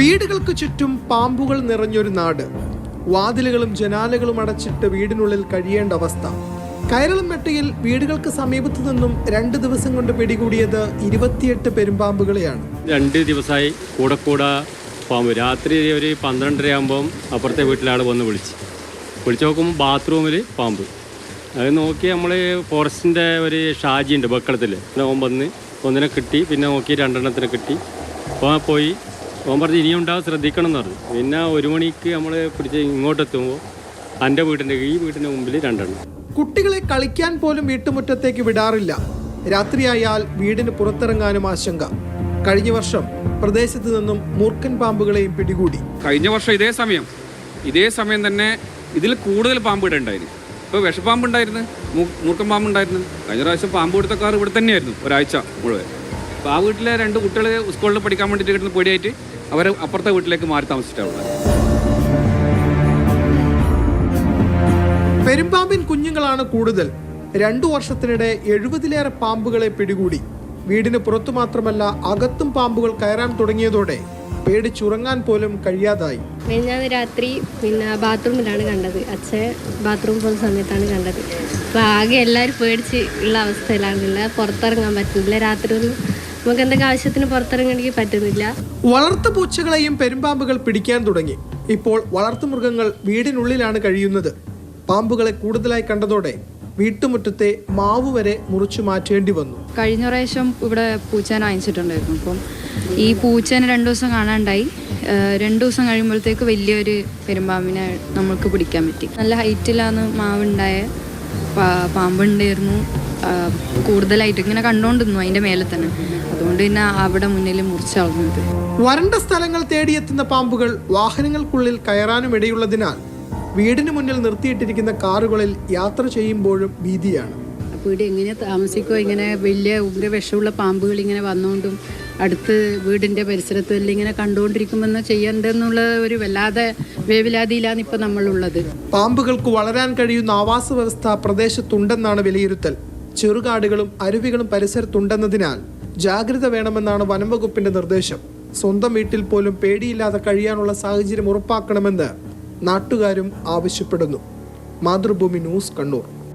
വീടുകൾക്ക് ചുറ്റും പാമ്പുകൾ നിറഞ്ഞൊരു നാട്. വാതിലുകളും ജനാലകളും അടച്ചിട്ട് വീടിനുള്ളിൽ കഴിയേണ്ട അവസ്ഥ. കയറളം മെട്ടയിൽ വീടുകൾക്ക് സമീപത്തു നിന്നും രണ്ട് ദിവസം കൊണ്ട് പിടികൂടിയത് ഇരുപത്തിയെട്ട് പെരുമ്പാമ്പുകളെയാണ്. രണ്ട് ദിവസമായി കൂടെ കൂടെ പാമ്പ്. രാത്രി ഒരു പന്ത്രണ്ടര ആകുമ്പം അപ്പുറത്തെ വീട്ടിലാണ് വന്ന് വിളിച്ച്. വിളിച്ച് നോക്കുമ്പോൾ ബാത്റൂമിൽ പാമ്പ്. അത് നോക്കി നമ്മൾ ഫോറസ്റ്റിന്റെ ഒരു ഷാജി ഉണ്ട് ബക്കളത്തിൽ ഓൻ വന്ന് ഒന്നിനെ കിട്ടി പിന്നെ നോക്കി രണ്ടെണ്ണത്തിനെ കിട്ടി. അപ്പോൾ പോയി ഓൻ പറഞ്ഞ് ഇനിയും ഉണ്ടാവും ശ്രദ്ധിക്കണം എന്ന് പറഞ്ഞു പിന്നെ ഒരു മണിക്ക് നമ്മൾ പിടിച്ച് ഇങ്ങോട്ട് എത്തുമ്പോൾ എന്റെ വീടിന്റെ ഈ വീടിന്റെ മുമ്പിൽ രണ്ടെണ്ണം. കുട്ടികളെ കളിക്കാൻ പോലും വീട്ടുമുറ്റത്തേക്ക് വിടാറില്ല. രാത്രിയായാൽ വീടിന് പുറത്തിറങ്ങാനും ആശങ്ക. കഴിഞ്ഞ വർഷം പ്രദേശത്ത് നിന്നും മൂർക്കൻ പാമ്പുകളെയും പിടികൂടി. കഴിഞ്ഞ വർഷം ഇതേ സമയം. ഇതേ സമയം തന്നെ ഇതിൽ കൂടുതൽ പാമ്പ് ഇവിടെ ഉണ്ടായിരുന്നു ഇപ്പോൾ വിഷപ്പാമ്പ് ഉണ്ടായിരുന്നു. മൂർക്കൻ മൂർഖൻ പാമ്പ് ഉണ്ടായിരുന്നു. കഴിഞ്ഞ പ്രാവശ്യം പാമ്പ് കൊടുത്ത കാർ ഇവിടെ തന്നെയായിരുന്നു ഒരാഴ്ച മുഴുവൻ. അപ്പോൾ ആ വീട്ടിലെ രണ്ട് കുട്ടികൾ സ്കൂളിൽ പഠിക്കാൻ വേണ്ടിയിട്ട് കിട്ടുന്ന പേടിയായിട്ട് അവർ അപ്പുറത്തെ വീട്ടിലേക്ക് മാറി താമസിച്ചിട്ടുള്ളത് പെരുമ്പാമ്പിൻ കുഞ്ഞുങ്ങളാണ് കൂടുതൽ. രണ്ടു വർഷത്തിനിടെ എഴുപതിലേറെ പാമ്പുകളെ പിടികൂടി. വീടിന് പുറത്തു മാത്രമല്ല അകത്തും പാമ്പുകൾ കയറാൻ തുടങ്ങിയതോടെ പേടിച്ചുറങ്ങാൻ പോലും കഴിയാതായി. മെഞ്ഞാന്ന് രാത്രി പിന്നെ ബാത്റൂമിലാണ് കണ്ടത്. അച്ഛൻ ബാത്റൂം പോകുന്ന സമയത്താണ് കണ്ടത്. അപ്പോൾ ആകെ എല്ലാവരും പേടിച്ച് ഉള്ള അവസ്ഥയിലാണ്. പുറത്തിറങ്ങാൻ പറ്റുന്നില്ല രാത്രി ഒന്നും നമുക്ക് എന്തൊക്കെ ആവശ്യത്തിന് പുറത്തിറങ്ങണമെങ്കിൽ പറ്റുന്നില്ല. വളർത്തു പൂച്ചകളെയും പെരുമ്പാമ്പുകൾ പിടിക്കാൻ തുടങ്ങി. ഇപ്പോൾ വളർത്തുമൃഗങ്ങൾ വീടിനുള്ളിലാണ് കഴിയുന്നത്. പാമ്പുകളെ കൂടുതലായി കണ്ടതോടെ വീട്ടുമുറ്റത്തെ മാവ് വരെ മുറിച്ചു മാറ്റേണ്ടി വന്നു. കഴിഞ്ഞ പ്രാവശ്യം ഇവിടെ പൂച്ചേനെ വാങ്ങിച്ചിട്ടുണ്ടായിരുന്നു. അപ്പം ഈ പൂച്ചേനെ രണ്ടു ദിവസം കാണാണ്ടായി. രണ്ടു ദിവസം കഴിയുമ്പോഴത്തേക്ക് വലിയൊരു പെരുമ്പാമ്പിനെ നമ്മൾക്ക് പിടിക്കാൻ പറ്റി. നല്ല ഹൈറ്റിലാണ് മാവുണ്ടായ പാമ്പുണ്ടായിരുന്നു. കൂടുതലായിട്ട് ഇങ്ങനെ കണ്ടോണ്ടിരുന്നു അതിന്റെ മേലെ തന്നെ. അതുകൊണ്ട് പിന്നെ അവിടെ മുന്നിൽ മുറിച്ചളഞ്ഞത് വരണ്ട സ്ഥലങ്ങൾ തേടിയെത്തുന്ന പാമ്പുകൾ വാഹനങ്ങൾക്കുള്ളിൽ കയറാനും ഇടയുള്ളതിനാൽ വീടിന് മുന്നിൽ നിർത്തിയിട്ടിരിക്കുന്ന കാറുകളിൽ യാത്ര ചെയ്യുമ്പോഴും ഭീതിയാണ്. അപ്പോൾ ഇവിടെ എങ്ങനെ താമസിക്കുമോ ഇങ്ങനെ വലിയ ഉഗ്ര വിഷമുള്ള പാമ്പുകൾ ഇങ്ങനെ വന്നുകൊണ്ടും അടുത്ത് വീടിന്റെ പരിസരത്ത് ഇങ്ങനെ കണ്ടുകൊണ്ടിരിക്കുമെന്ന് ചെയ്യണ്ടെന്നുള്ള ഒരു വല്ലാതെ വേവിലാതിയിലാണ് ഇപ്പൊ നമ്മളുള്ളത്. പാമ്പുകൾക്ക് വളരാൻ കഴിയുന്ന ആവാസ വ്യവസ്ഥ പ്രദേശത്തുണ്ടെന്നാണ് വിലയിരുത്തൽ. ചെറുകാടുകളും അരുവികളും പരിസരത്തുണ്ടെന്നതിനാൽ ജാഗ്രത വേണമെന്നാണ് വനം വകുപ്പിന്റെ നിർദ്ദേശം. സ്വന്തം വീട്ടിൽ പോലും പേടിയില്ലാതെ കഴിയാനുള്ള സാഹചര്യം ഉറപ്പാക്കണമെന്ന് നാട്ടുകാരും ആവശ്യപ്പെടുന്നു. മാതൃഭൂമി ന്യൂസ് കണ്ണൂർ.